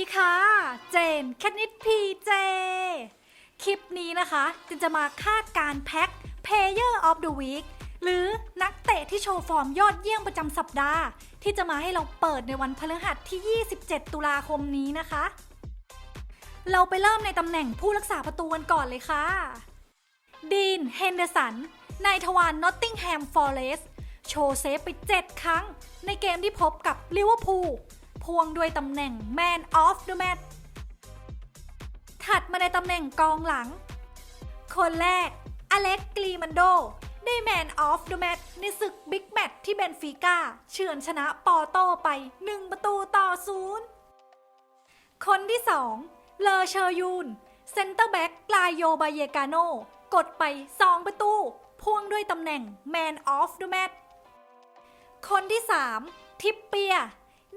ีค่ะ เจนแคทนิดพีเจ คลิปนี้นะคะจินจะมาคาดการแพ็ค Player of the Week หรือนักเตะที่โชว์ฟอร์มยอดเยี่ยมประจำสัปดาห์ ที่จะมาให้เราเปิดในวันพฤหัสที่ 27 ตุลาคมนี้นะคะ เราไปเริ่มในตำแหน่งผู้รักษาประตูกันก่อนเลยค่ะ ดีน เฮนเดอร์สัน นายทวารนอตติงแฮม ฟอร์เรส โชว์เซฟไป 7 ครั้ง ในเกมที่พบกับลิเวอร์พูล พวงด้วยตำแหน่ง Man of the Match ถัดมาในตำแหน่งกองหลัง คนแรก อเล็กกรีมันโด ได้ Man of the Match ในศึกบิ๊กแมตช์ที่เบนฟิก้า เฉือนชนะปอโต้ไป 1 ประตูต่อศูนย์คนที่ 2 เลอเชอร์ยูน เซนเตอร์แบ็กลายโยบาเยกาโน กดไป 2 ประตู พ่วงด้วยตำแหน่ง Man of the Match คนที่ 3 ทิปเปีย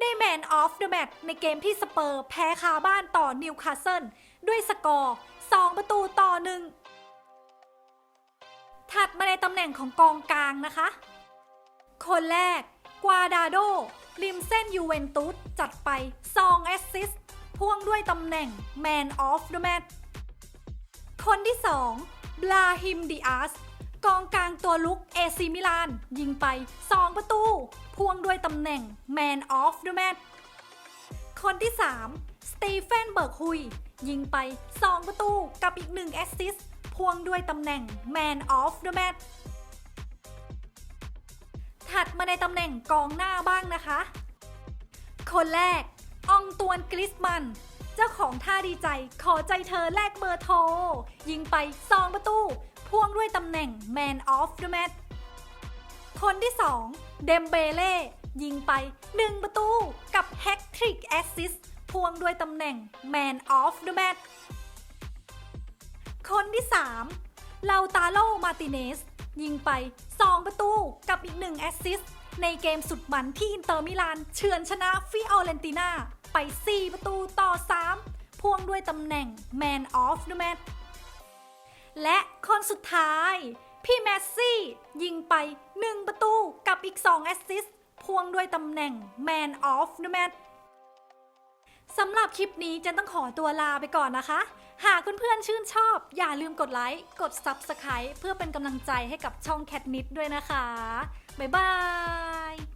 ได้ Man of the Match ในเกมที่สเปอร์ แพ้คาบ้านต่อนิวคาสเซิลด้วยสกอร์ 2 ประตูต่อ1ถัดมาในตำแหน่งของกองกลางนะคะ คนแรก กวาดาโด ริมเส้นยูเวนตุสจัดไป2แอสซิสต์พ่วงด้วยตำแหน่ง Man of the Match คนที่ 2 บลาฮิมดิอาสกองกลางตัวลุกเอซิมิลาน ยิงไป 2 ประตูพ่ว ตำแหน่ง Man of the Match คนที่ 3 สตีเฟนเบิร์กฮุย ยิงไป 2 ประตูกับอีก 1 แอสซิสต์พ่วงด้วยตำแหน่ง Man of the Match ถัดมาในตำแหน่งกองหน้าบ้างนะคะ คนแรกอองตวนกริสมัน เจ้าของท่าดีใจขอใจเธอแลกเบอร์โทร ยิงไป 2 ประตู พ่วงด้วยตำแหน่ง Man of the Match คนที่ 2 เดมเบเล่ ยิงไป 1 ประตูกับแฮกทริกแอสซิสพ่วงด้วยตำแหน่ง Man of the Match คนที่ 3 เลาตาโลมาติเนส ยิงไป 2 ประตูกับอีก 1 แอสซิสต์ในเกมสุดมันที่อินเตอร์มิลานเฉือนชนะฟิออเรนติน่าไป 4 ประตูต่อ 3 พ่วงด้วยตำแหน่ง Man of the Match และคนสุดท้าย พี่แมสซี่ ยิงไป 1 ประตูกับอีก 2 แอสซิสต์ พ่วงด้วยตำแหน่ง Man of the Match สำหรับคลิปนี้เจนต้องขอตัวลาไปก่อนนะคะ หากเพื่อนๆชื่นชอบ อย่าลืมกดไลค์ กด Subscribe เพื่อเป็นกำลังใจให้กับช่องแคทนิดด้วยนะคะ บ๊ายบาย